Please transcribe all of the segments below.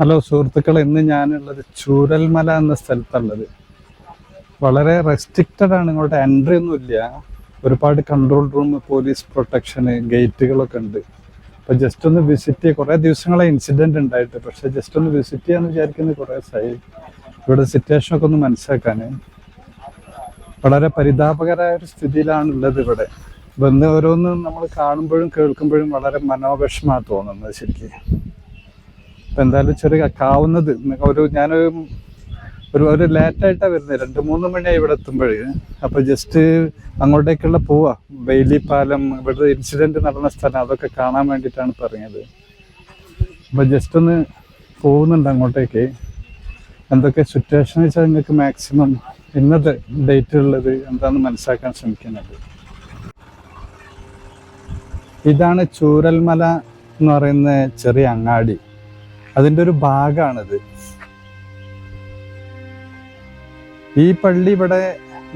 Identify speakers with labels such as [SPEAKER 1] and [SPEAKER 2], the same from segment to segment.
[SPEAKER 1] Hello സുഹൃത്തുക്കൾ ഇന്ന് ഞാനുള്ളത് ചൂരൽമല എന്ന സ്ഥലത്തുള്ളത്. വളരെ റെസ്ട്രിക്റ്റഡ് ആണ്. ഇങ്ങോട്ട് എൻട്രി ഒന്നും ഇല്ല. ഒരുപാട് കൺട്രോൾ റൂം പോലീസ് പ്രൊട്ടക്ഷന് ഗേറ്റുകളൊക്കെ ഉണ്ട്. അപ്പൊ ജസ്റ്റ് ഒന്ന് വിസിറ്റ് ചെയ്യുക കുറേ ദിവസങ്ങളെ ഇൻസിഡന്റ് ഉണ്ടായിട്ട്. പക്ഷെ ജസ്റ്റ് ഒന്ന് വിസിറ്റ് ചെയ്യാന്ന് വിചാരിക്കുന്നത് കുറേ സൈ ഇവിടെ സിറ്റുവേഷൻ ഒക്കെ ഒന്ന് മനസ്സിലാക്കാൻ വളരെ പരിതാപകരമായ ഒരു സ്ഥിതിയിലാണ് ഉള്ളത് ഇവിടെ. വന്ന് ഓരോന്നും നമ്മൾ കാണുമ്പോഴും കേൾക്കുമ്പോഴും വളരെ മനോവിഷമാണ് തോന്നുന്നത് ശരിക്കും. ഇപ്പൊ എന്തായാലും ചെറിയ കാവുന്നത് ഒരു ഞാനൊരു ഒരു ഒരു ലേറ്റായിട്ടാണ് വരുന്നത് രണ്ട് മൂന്ന് മണിയായി ഇവിടെ എത്തുമ്പോഴേ. അപ്പോൾ ജസ്റ്റ് അങ്ങോട്ടേക്കുള്ള പോവാ. ബെയിലി പാലം ഇവിടെ ഇൻസിഡന്റ് നടന്ന സ്ഥലം അതൊക്കെ കാണാൻ വേണ്ടിയിട്ടാണ് പറഞ്ഞത്. അപ്പൊ ജസ്റ്റ് ഒന്ന് പോകുന്നുണ്ട് അങ്ങോട്ടേക്ക്. എന്തൊക്കെ സിറ്റുവേഷൻ വെച്ചാൽ നിങ്ങൾക്ക് മാക്സിമം ഇന്നത്തെ ഡേറ്റ് ഉള്ളത് എന്താണെന്ന് മനസ്സിലാക്കാൻ ശ്രമിക്കുന്നത്. ഇതാണ് ചൂരൽമല എന്ന് പറയുന്ന ചെറിയ അങ്ങാടി. അതിന്റെ ഒരു ഭാഗമാണിത് ഈ പള്ളി ഇവിടെ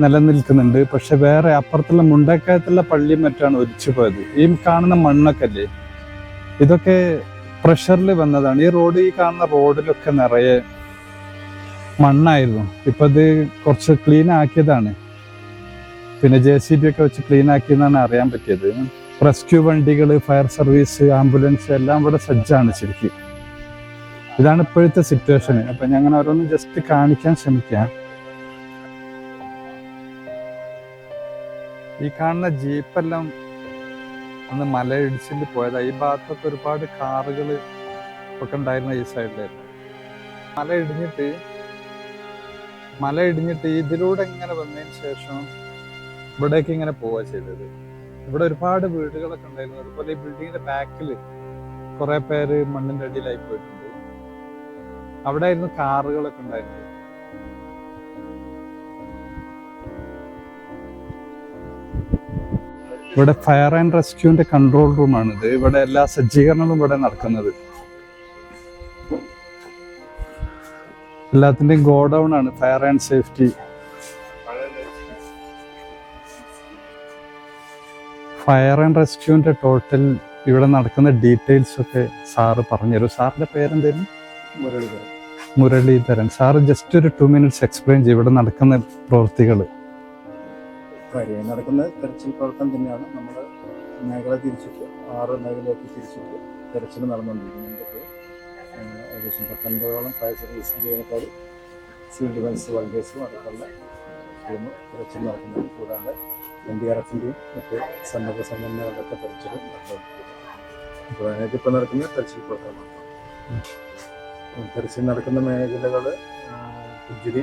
[SPEAKER 1] നിലനിൽക്കുന്നുണ്ട്. പക്ഷെ വേറെ അപ്പുറത്തുള്ള മുണ്ടക്കയത്തുള്ള പള്ളിയും മറ്റാണ് ഒലിച്ചു പോയത്. ഈ കാണുന്ന മണ്ണൊക്കെ അല്ലേ ഇതൊക്കെ പ്രഷറിൽ വന്നതാണ്. ഈ റോഡ് ഈ കാണുന്ന റോഡിലൊക്കെ നിറയെ മണ്ണായിരുന്നു. ഇപ്പൊ ഇത് കുറച്ച് ക്ലീൻ ആക്കിയതാണ്. പിന്നെ ജെ സി ബി ഒക്കെ വെച്ച് ക്ലീൻ ആക്കിയെന്നാണ് അറിയാൻ പറ്റിയത്. റെസ്ക്യൂ വണ്ടികൾ ഫയർ സർവീസ് ആംബുലൻസ് എല്ലാം ഇവിടെ സജ്ജാണ് ശരിക്കും. ഇതാണ് ഇപ്പോഴത്തെ സിറ്റുവേഷൻ അപ്പൊ ഞാൻ അങ്ങനെ ഓരോന്ന് ജസ്റ്റ് കാണിക്കാൻ ശ്രമിക്കാം. ഈ കാണുന്ന ജീപ്പെല്ലാം അന്ന് മലയിടിച്ചിൽ പോയതാ. ഈ ഭാഗത്തൊക്കെ ഒരുപാട് കാറുകൾ ഒക്കെ ഉണ്ടായിരുന്ന ഈ സൈഡിലായിരുന്നു മല ഇടിഞ്ഞിട്ട് മല ഇടിഞ്ഞിട്ട് ഇതിലൂടെ ഇങ്ങനെ വന്നതിന് ശേഷം ഇവിടേക്ക് ഇങ്ങനെ പോവുക ചെയ്തത്. ഇവിടെ ഒരുപാട് വീടുകളൊക്കെ ഉണ്ടായിരുന്നു. അതുപോലെ ഈ ബിൽഡിങ്ങിന്റെ ബാക്കിൽ കുറെ പേര് മണ്ണിന്റെ അടിയിലായി പോയിട്ടുണ്ട്. അവിടെ ആയിരുന്നു കാറുകളൊക്കെ ഉണ്ടായിരുന്നത്. ഇവിടെ ഫയർ ആൻഡ് റെസ്ക്യൂവിന്റെ കൺട്രോൾ റൂമാണിത് ഇവിടെ എല്ലാ സജ്ജീകരണങ്ങളും ഇവിടെ നടക്കുന്നത്. എല്ലാത്തിന്റെയും ഗോഡൗൺ ആണ് fire and safety. Fire and റെസ്ക്യൂവിന്റെ total ഇവിടെ നടക്കുന്ന ഡീറ്റെയിൽസ് ഒക്കെ സാറ് പറഞ്ഞുതരും. സാറിന്റെ
[SPEAKER 2] മുരളീധരൻ.
[SPEAKER 1] മുരളീധരൻ. സാറ് ജസ്റ്റ് ഒരു ടു മിനിറ്റ്സ് എക്സ്പ്ലെയിൻ ചെയ്യും. ഇവിടെ നടക്കുന്ന പ്രവൃത്തികൾ
[SPEAKER 2] നടക്കുന്ന തെരച്ചിൽ പ്രവർത്തനം തന്നെയാണ് നമ്മൾ മേഖല തിരിച്ചിട്ട് ആറ് മേഖലയൊക്കെ തിരിച്ചിട്ട് തെരച്ചിൽ നടന്നുകൊണ്ടിരിക്കുന്നുണ്ട് ഏകദേശം പത്തൊൻപതോളം ഫയർ സർവീസ് ജീവനക്കാർ സിവിൽ ഡിഫൻസ് വളണ്ടിയേഴ്സും അടക്കമുള്ള ടീം തെരച്ചിൽ നടക്കുന്നുണ്ട് കൂടാതെ എൻ ഡി ആർ എഫിന്റെയും മറ്റ് സന്നദ്ധ സംഘടനകളുടെയൊക്കെ തെരച്ചിൽ നടന്നുകൊണ്ടിരിക്കുന്നു. അപ്പോൾ അതിനകത്ത് ഇപ്പോൾ നടക്കുന്ന തെരച്ചിൽ പ്രവർത്തനമാണ്. തെരച്ചിൽ നടക്കുന്ന മേഖലകൾ പുഞ്ചിരി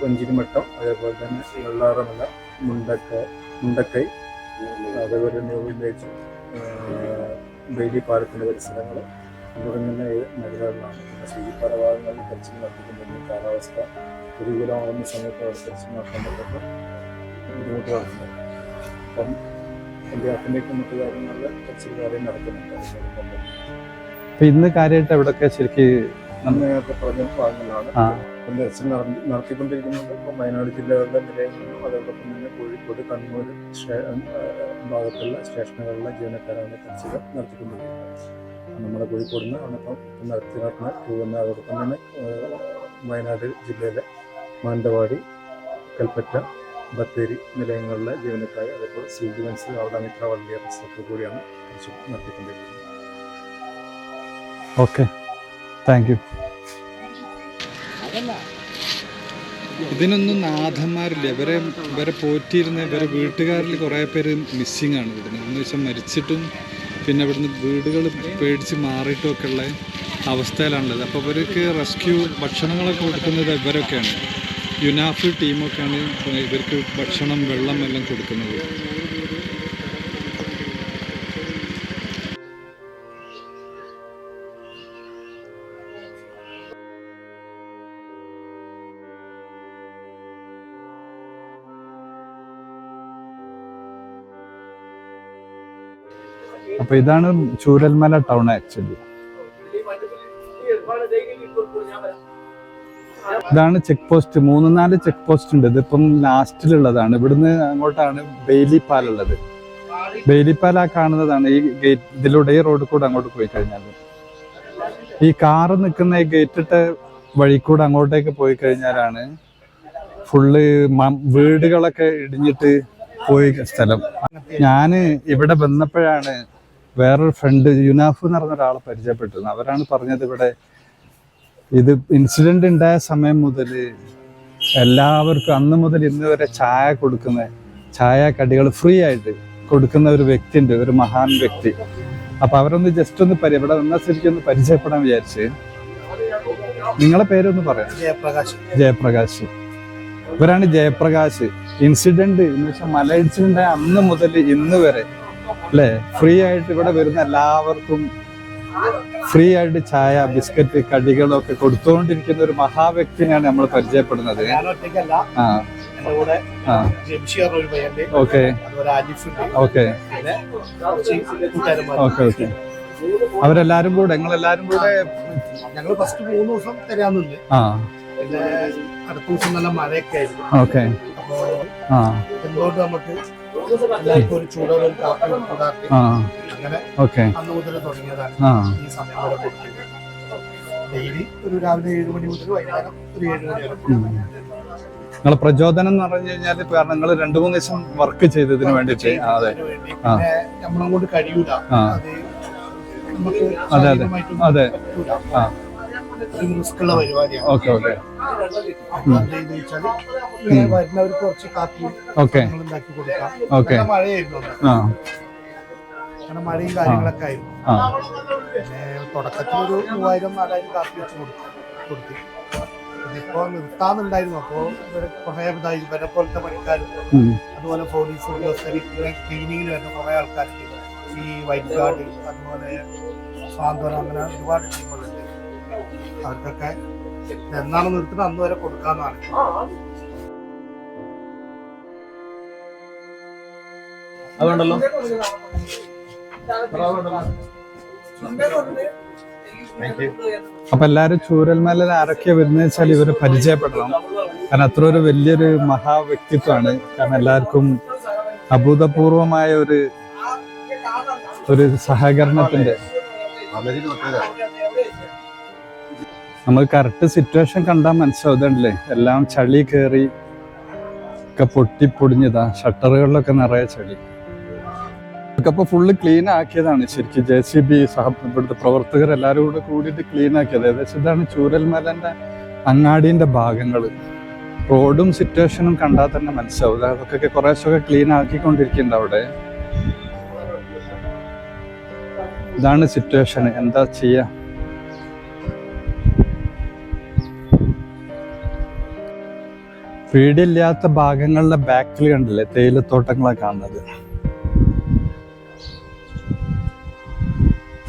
[SPEAKER 2] പുഞ്ചിരിമട്ടം അതേപോലെ തന്നെ വെള്ളാറമല മുണ്ടക്ക മുണ്ടക്കൈ അതേപോലെ ന്യൂ വില്ലേജ് ബെയിലി പാലത്തിന്റെ പരിസരങ്ങൾ തുടങ്ങുന്ന മേഖലകളിലാണ്. സൂചിപ്പാറ ഭാഗങ്ങളിൽ തെരച്ചിൽ നടത്തിക്കൊണ്ടിരുന്ന കാലാവസ്ഥ പ്രതികൂലമാകുന്ന സമയത്ത് അവർ തെരച്ചിൽ നടത്താൻ പറ്റുന്ന ബുദ്ധിമുട്ടുകളുണ്ട് അപ്പം എന്റെ അഭിനയിക്കുന്ന മറ്റു കാര്യങ്ങളിൽ തെരച്ചിൽ കാര്യം നടക്കുന്നുണ്ട്.
[SPEAKER 1] അപ്പൊ ഇന്ന് കാര്യമായിട്ട് എവിടെയൊക്കെ ശരിക്കും
[SPEAKER 2] നേരത്തെ പറഞ്ഞ ഭാഗങ്ങളാണ്.
[SPEAKER 1] ആ.
[SPEAKER 2] ഇപ്പം നടത്തിക്കൊണ്ടിരിക്കുന്നുണ്ട് ഇപ്പം വയനാട് ജില്ലകളുടെ നിലയങ്ങളിലും അതോടൊപ്പം തന്നെ കോഴിക്കോട് കണ്ണൂർ ഭാഗത്തുള്ള സ്റ്റേഷനുകളിലെ ജീവനക്കാരാണ് ചർച്ചകൾ നടത്തിക്കൊണ്ടിരിക്കുന്നത് നമ്മുടെ കോഴിക്കോട് നിന്ന് ഇപ്പം നടത്തി നടത്തുന്ന പോകുന്ന അതോടൊപ്പം തന്നെ വയനാട് ജില്ലയിലെ മാനന്തവാടി കൽപ്പറ്റ ബത്തേരി നിലയങ്ങളിലെ ജീവനക്കാർ അതേപോലെ സിവിൽ ഡിഫൻസ് അവിടെ മിത്ര വലിയ കൂടിയാണ് നടത്തിക്കൊണ്ടിരിക്കുന്നത്
[SPEAKER 1] ഓക്കെ താങ്ക് യു ഇതിനൊന്നും നാഥന്മാരില്ല. ഇവരെ ഇവരെ പോറ്റിയിരുന്ന ഇവരെ വീട്ടുകാരിൽ കുറേ പേര് മിസ്സിങ് ആണ് ഇവിടുന്ന് എന്ന് വെച്ചാൽ മരിച്ചിട്ടും പിന്നെ ഇവിടുന്ന് വീടുകൾ പേടിച്ച് മാറിയിട്ടും ഒക്കെ ഉള്ള അവസ്ഥയിലാണുള്ളത്. അപ്പോൾ ഇവർക്ക് റെസ്ക്യൂ ഭക്ഷണങ്ങളൊക്കെ കൊടുക്കുന്നത് ഇവരൊക്കെയാണ്. യുനാഫ് ടീമൊക്കെയാണ് ഇവർക്ക് ഭക്ഷണം വെള്ളം എല്ലാം കൊടുക്കുന്നത്. അപ്പൊ ഇതാണ് ചൂരൽമല ടൗൺ ആക്ച്വലി ഇതാണ് ചെക്ക് പോസ്റ്റ് മൂന്ന് നാല് ചെക്ക് പോസ്റ്റ് ഉണ്ട്. ഇതിപ്പം ലാസ്റ്റിലുള്ളതാണ് ഇവിടുന്ന് അങ്ങോട്ടാണ് ബെയിലിപ്പാൽ ഉള്ളത്. ബെയിലിപ്പാൽ ആ കാണുന്നതാണ്. ഈ ഗേറ്റ് ഇതിലൂടെ ഈ റോഡിൽ കൂടെ അങ്ങോട്ട് പോയി കഴിഞ്ഞാൽ ഈ കാറ് നിൽക്കുന്ന ഈ ഗേറ്റിട്ട വഴി കൂടെ അങ്ങോട്ടേക്ക് പോയി കഴിഞ്ഞാലാണ് ഫുള്ള് വീടുകളൊക്കെ ഇടിഞ്ഞിട്ട് പോയി സ്ഥലം. ഞാൻ ഇവിടെ വന്നപ്പോഴാണ് വേറൊരു ഫ്രണ്ട് യുനാഫ് എന്ന് പറഞ്ഞ ഒരാളെ പരിചയപ്പെട്ടിരുന്നു അവരാണ് പറഞ്ഞത് ഇവിടെ ഇത് ഇൻസിഡന്റ് ഉണ്ടായ സമയം മുതൽ എല്ലാവർക്കും അന്ന് മുതൽ ഇന്ന് വരെ ചായ കൊടുക്കുന്ന ചായ കടികൾ ഫ്രീ ആയിട്ട് കൊടുക്കുന്ന ഒരു വ്യക്തി ഉണ്ട് ഒരു മഹാൻ വ്യക്തി. അപ്പം അവരൊന്ന് ജസ്റ്റ് ഒന്ന് പരി ഇവിടെ നിന്ന ശരിക്കും ഒന്ന് പരിചയപ്പെടാൻ വിചാരിച്ച് നിങ്ങളെ പേരൊന്ന് പറയാം.
[SPEAKER 3] ജയപ്രകാശ്.
[SPEAKER 1] ജയപ്രകാശ്. ഇവരാണ് ജയപ്രകാശ്. ഇൻസിഡന്റ് എന്ന് വെച്ചാൽ മല ഇൻസിഡന്റ് അന്ന് മുതൽ ഇന്ന് വരെ അല്ലേ? ഫ്രീ ആയിട്ട് ഇവിടെ വരുന്ന എല്ലാവർക്കും ഫ്രീ ആയിട്ട് ചായ ബിസ്ക്കറ്റ് കടികളൊക്കെ കൊടുത്തുകൊണ്ടിരിക്കുന്ന ഒരു മഹാവ്യക്തിനെയാണ് നമ്മൾ പരിചയപ്പെടുന്നത്. ഓക്കെ ഓക്കെ ഓക്കെ ഓക്കെ അവരെല്ലാരും കൂടെ ഞങ്ങളെല്ലാരും കൂടെ
[SPEAKER 3] ഞങ്ങൾ ഫസ്റ്റ് മൂന്ന് ദിവസം തരാന്നുണ്ട്.
[SPEAKER 1] ആ.
[SPEAKER 3] അടുത്ത ദിവസം നല്ല മഴയൊക്കെ ആയിരുന്നു.
[SPEAKER 1] ഓക്കെ ആ.
[SPEAKER 3] എന്തുകൊണ്ട് നമുക്ക്
[SPEAKER 1] ഓക്കെ. ആ. നിങ്ങളെ പ്രചോദനം എന്ന് പറഞ്ഞു കഴിഞ്ഞാൽ കാരണം നിങ്ങൾ രണ്ടു മൂന്ന് ദിവസം വർക്ക് ചെയ്തതിന് വേണ്ടിട്ട് അതെ.
[SPEAKER 3] നമ്മളങ്ങോട്ട് നമ്മളെ കൊണ്ട് കഴിയൂല. അതെ,
[SPEAKER 1] അതെ. അതെ. ആ.
[SPEAKER 3] റിസ്ക്കുള്ള പരിപാടിയാണ്.
[SPEAKER 1] ഓക്കെ
[SPEAKER 3] വരുന്നവർക്ക് കുറച്ച് കാപ്പി
[SPEAKER 1] ഓക്കെ.
[SPEAKER 3] ഉണ്ടാക്കി കൊടുക്കാം.
[SPEAKER 1] ഓക്കെ.
[SPEAKER 3] നല്ല മഴയായിരുന്നു അന്ന്.
[SPEAKER 1] ആ.
[SPEAKER 3] മഴയും കാര്യങ്ങളൊക്കെ ആയിരുന്നു.
[SPEAKER 1] ആ.
[SPEAKER 3] പിന്നെ തുടക്കത്തിൽ ഒരു മൂവായിരം നാലായിരം കാപ്പി വെച്ച് കൊടുത്തു കൊടുത്തു. ഇതിപ്പോ നിർത്താന്നുണ്ടായിരുന്നു. അപ്പോ ഇവരെ കുറെ ഇതായി. ഇവരെ പോലത്തെ പണിക്കാരും.
[SPEAKER 1] ഉം.
[SPEAKER 3] അതുപോലെ പോലീസ് ഉദ്യോഗസ്ഥർ ഇങ്ങനെ ക്ലീനിങ്ങിന് വരുന്ന കുറെ ആൾക്കാർ ഈ വൈറ്റ് ഗാർഡ് അതുപോലെ സാന്ത്വനം അങ്ങനെ ഒരുപാട് ടീമുകളുണ്ട് അവർക്കൊക്കെ എന്നാണ് നിർത്തുന്നത് അന്ന് വരെ കൊടുക്കാന്നാണ്.
[SPEAKER 2] അതുകൊണ്ടല്ലോ?
[SPEAKER 1] അപ്പൊ എല്ലാരും ചൂരൽമലയിൽ ആരൊക്കെ വരുന്നത് വെച്ചാൽ ഇവരെ പരിചയപ്പെടണം. കാരണം അത്ര ഒരു വലിയൊരു മഹാവ്യക്തിത്വമാണ്. കാരണം എല്ലാവർക്കും അഭൂതപൂർവമായ ഒരു ഒരു സഹകരണത്തിന്റെ നമുക്ക് കറക്റ്റ് സിറ്റുവേഷൻ കണ്ടാൽ മനസ്സിലാവുന്നുണ്ടല്ലേ? എല്ലാം ചളി കയറി ഒക്കെ പൊട്ടിപ്പൊടിഞ്ഞതാ ഷട്ടറുകളിലൊക്കെ നിറയെ ചളി. ഇതൊക്കെ അപ്പൊ ഫുള്ള് ക്ലീൻ ആക്കിയതാണ് ശരിക്കും. ജെ സി ബി ഇവിടുത്തെ പ്രവർത്തകർ എല്ലാവരും കൂടെ കൂടിയിട്ട് ക്ലീൻ ആക്കിയത്. ഏകദേശം ഇതാണ് ചൂരൽമലന്റെ അങ്ങാടിന്റെ ഭാഗങ്ങൾ റോഡും സിറ്റുവേഷനും കണ്ടാൽ തന്നെ മനസ്സിലാവും. അതൊക്കെ കുറേശ്ശൊക്കെ ക്ലീൻ ആക്കിക്കൊണ്ടിരിക്കുന്നുണ്ട് അവിടെ. ഇതാണ് സിറ്റുവേഷൻ എന്താ ചെയ്യാ? വീടില്ലാത്ത ഭാഗങ്ങളിലെ ബാക്കിൽ കണ്ടില്ലേ? തേയിലത്തോട്ടങ്ങളെ കാണുന്നത്.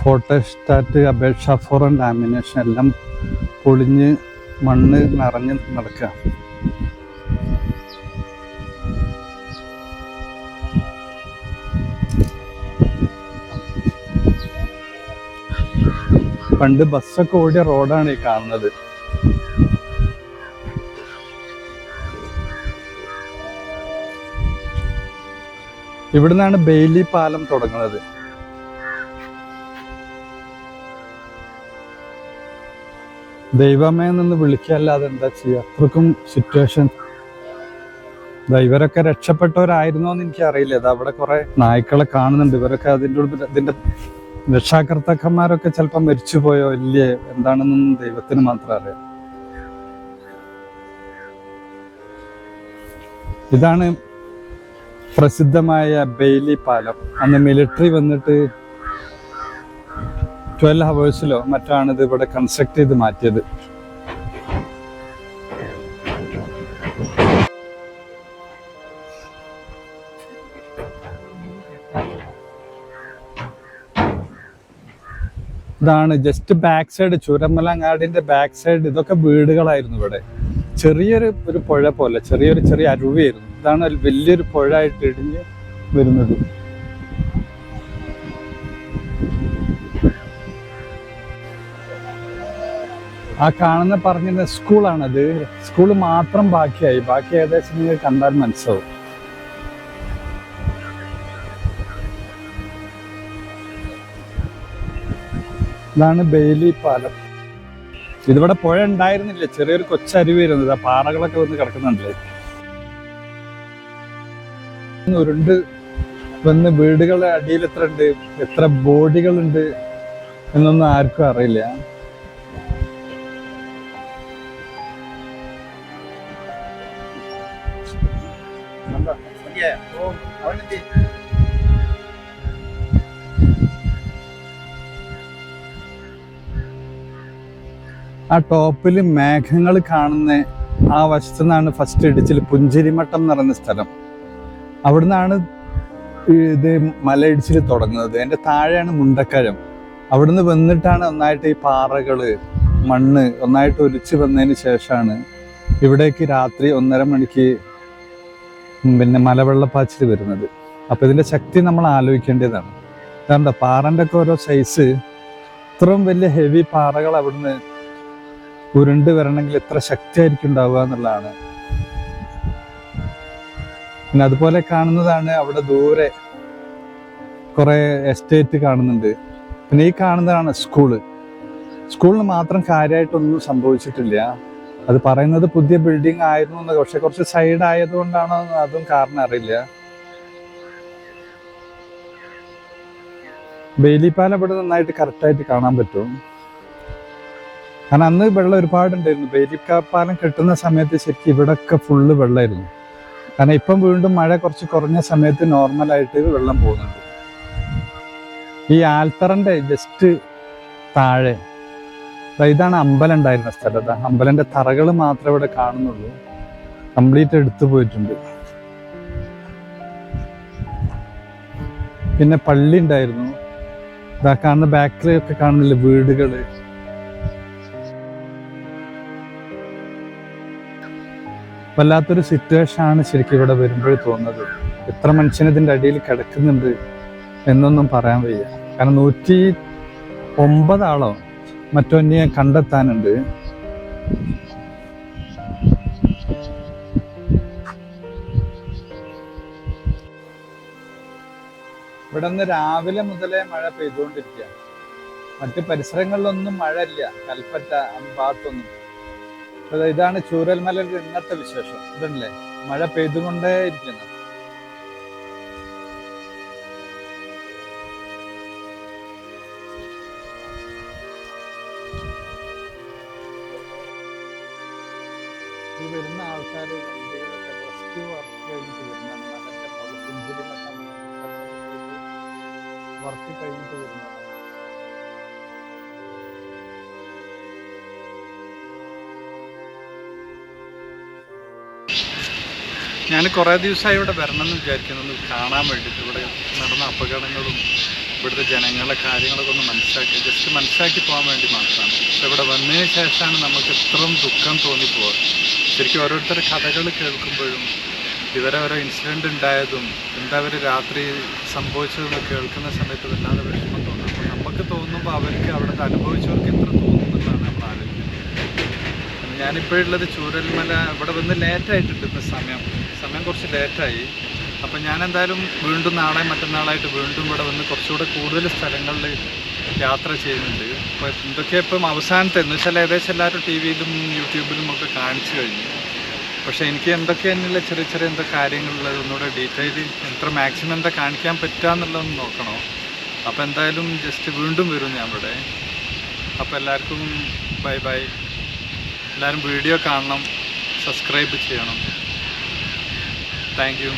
[SPEAKER 1] ഫോട്ടോസ്റ്റാറ്റ് അപേക്ഷ ഫോറൻ ലാമിനേഷൻ എല്ലാം പൊളിഞ്ഞ് മണ്ണ് നിറഞ്ഞ് നടക്കുക. പണ്ട് ബസ്സൊക്കെ ഓടിയ റോഡാണ് ഈ കാണുന്നത്. ഇവിടുന്നാണ് ബെയിലി പാലം തുടങ്ങുന്നത്. ദൈവമേ നിന്ന് വിളിക്കല്ലാതെ എന്താ ചെയ്യുക അത്രക്കും സിറ്റുവേഷൻ ഇവരൊക്കെ രക്ഷപ്പെട്ടവരായിരുന്നോ എന്ന് എനിക്ക് അറിയില്ല ഇത് അവിടെ കുറെ നായ്ക്കളെ കാണുന്നുണ്ട്. ഇവരൊക്കെ അതിന്റെ ഇതിന്റെ രക്ഷാകർത്താക്കന്മാരൊക്കെ ചിലപ്പോൾ മരിച്ചുപോയോ ഇല്ലേ? എന്താണെന്നൊന്നും ദൈവത്തിന് മാത്രം അറിയാം. ഇതാണ് പ്രസിദ്ധമായ ബെയിലി പാലം അന്ന് മിലിറ്ററി വന്നിട്ട് ട്വൽവ് ഹവേഴ്സിലോ മറ്റാണ് ഇത് ഇവിടെ കൺസ്ട്രക്ട് ചെയ്ത് മാറ്റിയത്. ഇതാണ് ജസ്റ്റ് ബാക്ക് സൈഡ് ചുരമലങ്ങാടിന്റെ ബാക്ക് സൈഡ് ഇതൊക്കെ വീടുകളായിരുന്നു ഇവിടെ. ചെറിയൊരു ഒരു പുഴ പോലെ ചെറിയൊരു ചെറിയ അരുവിയായിരുന്നു. ഇതാണ് വലിയൊരു പുഴ ആയിട്ട് ഇടിഞ്ഞ് വരുന്നത്. ആ കാണുന്ന പറഞ്ഞിരുന്ന സ്കൂളാണത്. സ്കൂൾ മാത്രം ബാക്കിയായി. ബാക്കി ഏകദേശം നിങ്ങൾ കണ്ടാൽ മനസ്സിലാവും. ഇതാണ് ബെയിലി പാലം. ഇതിവിടെ പുഴ ഉണ്ടായിരുന്നില്ല. ചെറിയൊരു കൊച്ചരുവിരുന്നത് ആ പാറകളൊക്കെ വന്ന് കിടക്കുന്നുണ്ടല്ലേ ഉരുണ്ട് വന്ന് വീടുകളുടെ അടിയിൽ എത്ര ഉണ്ട് എത്ര ബോഡികളുണ്ട് എന്നൊന്നും ആർക്കും അറിയില്ല. ആ ടോപ്പിൽ മേഘങ്ങൾ കാണുന്ന ആ വശത്തു നിന്നാണ് ഫസ്റ്റ് ഇടിച്ചിൽ പുഞ്ചിരിമട്ടം എന്ന് പറയുന്ന സ്ഥലം. അവിടുന്നാണ് ഇത് മലയിടിച്ചിൽ തുടങ്ങുന്നത്. എന്റെ താഴെയാണ് മുണ്ടക്കരം അവിടുന്ന് വന്നിട്ടാണ് ഒന്നായിട്ട് ഈ പാറകൾ മണ്ണ് ഒന്നായിട്ട് ഒലിച്ച് വന്നതിന് ശേഷമാണ് ഇവിടേക്ക് രാത്രി ഒന്നര മണിക്ക് പിന്നെ മലവെള്ളപ്പാച്ചിൽ വരുന്നത്. അപ്പോൾ ഇതിന്റെ ശക്തി നമ്മൾ ആലോചിക്കേണ്ടതാണ്. കാരണം പാറന്റെ ഒക്കെ ഓരോ സൈസ് ഇത്രയും വലിയ ഹെവി പാറകൾ അവിടുന്ന് ഉരുണ്ട് വരണമെങ്കിൽ എത്ര ശക്തിയായിരിക്കും ഉണ്ടാവുക എന്നുള്ളതാണ് പിന്നെ അതുപോലെ കാണുന്നതാണ് അവിടെ ദൂരെ കുറെ എസ്റ്റേറ്റ് കാണുന്നുണ്ട്. പിന്നെ ഈ കാണുന്നതാണ് സ്കൂൾ. സ്കൂളിന് മാത്രം കാര്യമായിട്ടൊന്നും സംഭവിച്ചിട്ടില്ല. അത് പറയുന്നത് പുതിയ ബിൽഡിംഗ് ആയിരുന്നു എന്ന് പക്ഷെ കുറച്ച് സൈഡ് ആയതുകൊണ്ടാണോ അതും കാരണം അറിയില്ല. ബെയിലിപ്പാലം ഇവിടെ നന്നായിട്ട് കറക്റ്റായിട്ട് കാണാൻ പറ്റും. കാരണം അന്ന് വെള്ളം ഒരുപാടുണ്ടായിരുന്നു. ബേലിക്കാപ്പാലം കെട്ടുന്ന സമയത്ത് ശരിക്കും ഇവിടൊക്കെ ഫുള്ള് വെള്ളമായിരുന്നു. കാരണം ഇപ്പം വീണ്ടും മഴ കുറച്ച് കുറഞ്ഞ സമയത്ത് നോർമലായിട്ട് വെള്ളം പോകുന്നുണ്ട്. ഈ ആൽത്തറന്റെ ജസ്റ്റ് താഴെ ഇതാണ് അമ്പലം ഉണ്ടായിരുന്ന സ്ഥലത്ത് അമ്പലന്റെ തറകൾ മാത്രമേ ഇവിടെ കാണുന്നുള്ളൂ. കംപ്ലീറ്റ് എടുത്തു പോയിട്ടുണ്ട്. പിന്നെ പള്ളി ഉണ്ടായിരുന്നു. ഇതാ കാണുന്ന ബാക്കിലൊക്കെ കാണുന്നില്ല വീടുകൾ? വല്ലാത്തൊരു സിറ്റുവേഷൻ ആണ് ശരിക്കും ഇവിടെ വരുമ്പോഴേ തോന്നുന്നത്. എത്ര മനുഷ്യൻ ഇതിന്റെ അടിയിൽ കിടക്കുന്നുണ്ട് എന്നൊന്നും പറയാൻ വയ്യ. കാരണം നൂറ്റി ഒമ്പതാളോ മറ്റോ ഇനി കണ്ടെത്താനുണ്ട്. ഇവിടെ നിന്ന് രാവിലെ മുതലേ മഴ പെയ്തുകൊണ്ടിരിക്കുക മറ്റ് പരിസരങ്ങളിലൊന്നും മഴ ഇല്ല കൽപ്പറ്റ ഭാഗത്തൊന്നും ഇതാണ് ചൂരൽമലയുടെ ഇന്നത്തെ വിശേഷം. ഇതല്ലേ മഴ പെയ്തുകൊണ്ടേ ഇരിക്കുന്നു. ഈ വർക്ക് കഴിഞ്ഞിട്ട് വർക്ക് കഴിഞ്ഞിട്ട് ഞാൻ കുറേ ദിവസമായി ഇവിടെ വരണം എന്ന് വിചാരിക്കുന്നു കാണാൻ വേണ്ടിയിട്ട് ഇവിടെ നടന്ന അപകടങ്ങളും ഇവിടുത്തെ ജനങ്ങളുടെ കാര്യങ്ങളൊക്കെ ഒന്ന് മനസ്സിലാക്കി ജസ്റ്റ് മനസ്സിലാക്കി പോകാൻ വേണ്ടി മാത്രമാണ്. പക്ഷെ ഇവിടെ വന്നതിന് ശേഷമാണ് നമുക്ക് ഇത്രയും ദുഃഖം തോന്നിപ്പോവുക ശരിക്കും ഓരോരുത്തരുടെ കഥകൾ കേൾക്കുമ്പോഴും ഇവരെ ഓരോ ഇൻസിഡന്റ് ഉണ്ടായതും എന്താ അവർ രാത്രി സംഭവിച്ചതെന്ന് കേൾക്കുന്ന സമയത്ത് വല്ലാതെ വിഷമം തോന്നും. അപ്പോൾ നമുക്ക് തോന്നുമ്പോൾ അവർക്ക് അവിടുത്തെ അനുഭവിച്ചവർക്ക് എത്ര തോന്നുന്നുള്ളതാണ് നമ്മൾ ആലോചിക്കുന്നത്. ഞാനിപ്പോഴുള്ളത് ചൂരൽമല ഇവിടെ വന്ന് ലേറ്റായിട്ടുണ്ട് ഇപ്പം സമയം. സമയം കുറച്ച് ലേറ്റായി. അപ്പം ഞാൻ എന്തായാലും വീണ്ടും നാളെ മറ്റന്നാളായിട്ട് വീണ്ടും ഇവിടെ വന്ന് കുറച്ചുകൂടെ കൂടുതൽ സ്ഥലങ്ങളിൽ യാത്ര ചെയ്യുന്നുണ്ട്. അപ്പോൾ എന്തൊക്കെ ഇപ്പം അവസാനത്തെ? എന്ന് വെച്ചാൽ ഏകദേശം എല്ലാവരും ടി വിയിലും യൂട്യൂബിലും ഒക്കെ കാണിച്ചു കഴിഞ്ഞു. പക്ഷേ എനിക്ക് എന്തൊക്കെയാണെന്നുള്ള ചെറിയ ചെറിയ എന്താ കാര്യങ്ങളുള്ളത് ഒന്നുകൂടെ ഡീറ്റെയിൽ എത്ര മാക്സിമം എന്താ കാണിക്കാൻ പറ്റുക എന്നുള്ളതൊന്ന് നോക്കണോ? അപ്പോൾ എന്തായാലും ജസ്റ്റ് വീണ്ടും വരും ഞാൻ ഇവിടെ അപ്പോൾ എല്ലാവർക്കും ബൈ ബൈ. എല്ലാവരും വീഡിയോ കാണണം സബ്സ്ക്രൈബ് ചെയ്യണം. Thank you